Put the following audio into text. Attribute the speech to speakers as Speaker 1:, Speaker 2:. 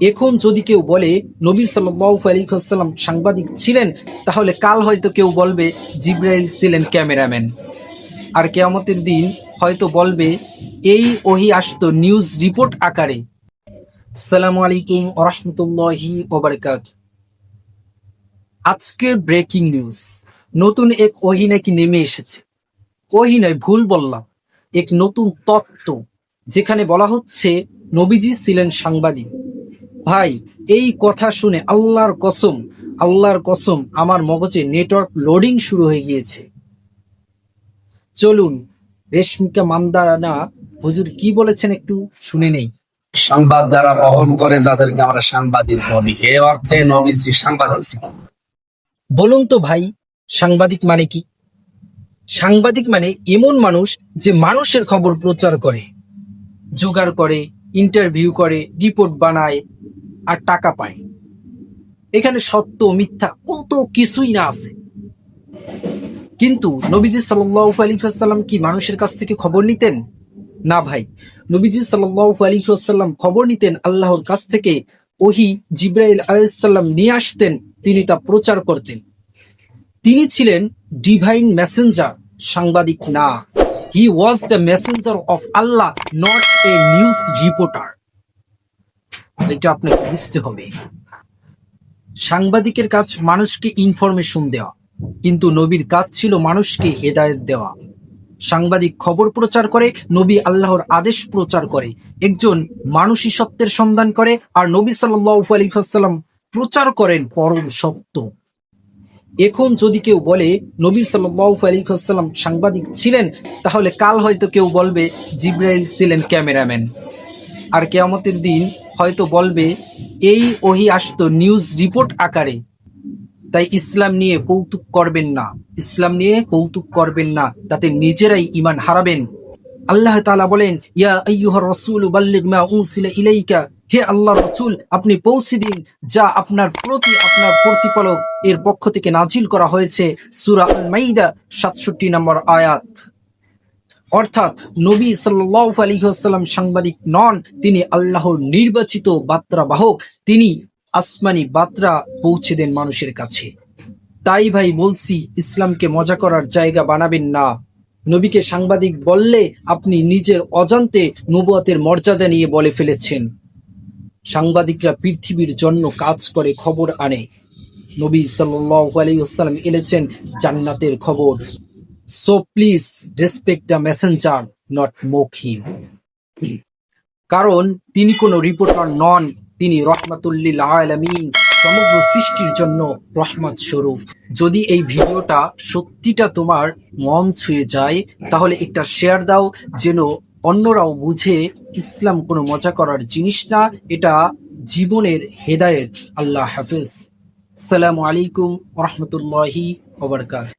Speaker 1: এখন যদি কেউ বলে নবী সাল্লাল্লাহু আলাইহি ওয়াসাল্লাম সাংবাদিক ছিলেন, তাহলে কাল হয়তো কেউ বলবে জিব্রাইল ছিলেন ক্যামেরাম্যান। আর কেয়ামতের দিন হয়তো বলবে, এই ওহি আসতো নিউজ রিপোর্ট আকারে। সালামু আলাইকুম ওরহমতুল্লাহি ওবরকাত আজকের ব্রেকিং নিউজ, নতুন এক ওহি নাকি নেমে এসেছে। ওহি নয়, ভুল বললাম, এক নতুন তত্ত্ব, যেখানে বলা হচ্ছে নবীজি ছিলেন সাংবাদিক। ভাই এই কথা শুনে আল্লাহর কসম আল্লাহর কসম আমার মগজে নেটওয়ার্ক লোডিং শুরু হয়ে গিয়েছে। চলুন রেশমিকা মান্দানা হুজুর কি বলেছেন একটু শুনে নেই।
Speaker 2: সংবাদ যারা বহন করে তাদেরকে আমরা সাংবাদিক বলি। এ অর্থে নবীজি সাংবাদিক ছিলেন।
Speaker 1: বলুন তো ভাই সাংবাদিক মানে কি? সাংবাদিক মানে এমন মানুষ যে মানুষের খবর প্রচার করে জোগাড় করে ইন্টারভিউ করে রিপোর্ট বানায় আর টাকা পায়। এখানে সত্য, মিথ্যা কত কিছুই না আছে। কিন্তু নবীজি সাল্লাল্লাহু আলাইহি ওয়াসাল্লাম কি মানুষের কাছ থেকে খবর নিতেন? না ভাই। নবীজি সাল্লাল্লাহু আলাইহি ওয়াসাল্লাম খবর নিতেন আল্লাহর কাছ থেকে। ওহি জিব্রাইল আলাইসাল্লাম নিয়ে আসতেন, তিনি তা প্রচার করতেন। তিনি ছিলেন ডিভাইন মেসেঞ্জার সাংবাদিক না। He was the messenger of Allah not a news reporter এটা আপনাকে বুঝতে হবে। সাংবাদিকের কাজ মানুষকে ইনফরমেশন দেওয়া, কিন্তু নবীর কাজ ছিল মানুষকে হেদায়েত দেওয়া। সাংবাদিক খবর প্রচার করে, নবী আল্লাহর আদেশ প্রচার করে। একজন মানুষই সত্যের সন্ধান করে, আর নবী সাল্লাল্লাহু আলাইহি ওয়াসাল্লাম প্রচার করেন পরম সত্য। এখন যদি কেউ বলে, নবী সাল্লাল্লাহু আলাইহি ওয়াসাল্লাম সাংবাদিক ছিলেন, তাহলে কাল হয়তো কেউ বলবে, জিব্রাইল ছিলেন ক্যামেরাম্যান। আর কেয়ামতের দিন হয়তো বলবে, এই ওহি আসতো নিউজ রিপোর্ট আকারে। তাই ইসলাম নিয়ে কৌতুক করবেন না। ইসলাম নিয়ে কৌতুক করবেন না। তাতে নিজেরাই ইমান হারাবেন। আল্লাহ তাআলা বলেন, ইয়া রাসূল মা ইলাইকা। হে আল্লাহর রাসূল, আপনি পৌঁছে দিন যা আপনার প্রতি আপনার প্রতিপালক এর পক্ষ থেকে নাজিল করা হয়েছে। সূরা আল মাইদা 67 নম্বর আয়াত। অর্থাৎ নবী সাল্লাল্লাহু আলাইহি ওয়াসাল্লাম সাংবাদিক নন, তিনি আল্লাহর নির্বাচিত বার্তাবাহক তিনি আসমানি বার্তা পৌঁছে দেন মানুষের কাছে। তাই ভাই বলছি, ইসলামকে মজা করার জায়গা বানাবেন না। নবীকে সাংবাদিক বললে আপনি নিজের অজান্তে নবুয়তের মর্যাদা নিয়ে বলে ফেলেছেন। সাংবাদিকরা পৃথিবীর জন্য কাজ করে খবর আনে। নবী সাল্লাল্লাহু আলাইহি ওয়াসাল্লাম এনেছেন জান্নাতের খবর। So please respect the messenger not mock him কারণ তিনি কোনো রিপোর্টার নন, তিনি রহমাতুল্লিল আলামিন, সমগ্র সৃষ্টির জন্য রহমত স্বরূপ। যদি এই ভিডিওটা সত্যিটা তোমার মন ছুঁয়ে যায়, তাহলে একটা শেয়ার দাও, যেন অন্যরাও বুঝে ইসলাম কোনো মজা করার জিনিস না, এটা জীবনের হেদায়েত। আল্লাহ হাফিজ। সালামু আলাইকুম রহমতুল্লাহি ওবরকাত